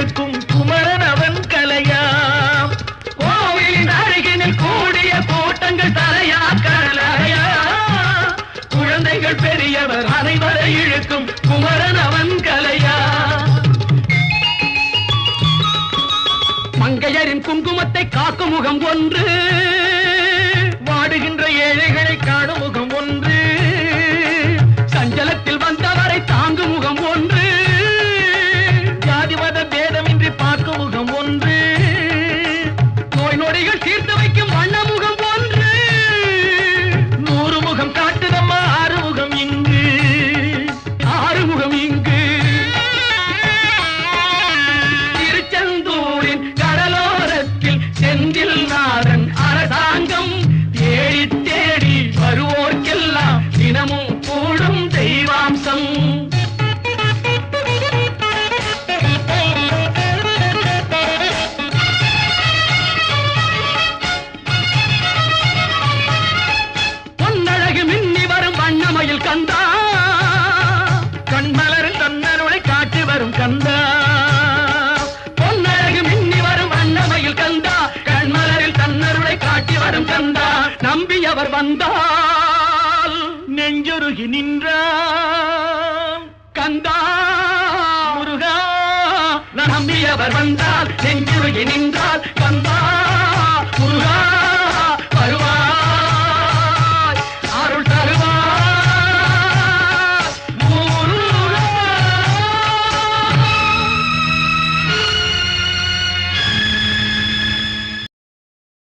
இருக்கும் குமரன் அவன் கலையாம். கோவிலின் அருகினில் கூடிய கூட்டங்கள் தலையா கடல் குழந்தைகள் பெரியவர் அனைவரை இழுக்கும் குமரன் அவன் கலையா மங்கையரின் குங்குமத்தை காக்கும் முகம் ஒன்று. வாடுகின்ற ஏழைகளை காணும் முகம் கந்தா. கண்மலரில் தன்னருளை காட்டி வரும் கந்தா. பொன்னழகு மின்னி வரும் அன்னமையில் கந்தா. கண்மலரில் தன்னருளை காட்டி வரும் கந்தா. நம்பியவர் வந்தால் நெஞ்சுருகி நின்றான். கந்தா முருகா நம்பியவர் வந்தால் நெஞ்சுருகி நின்றால் கந்தா.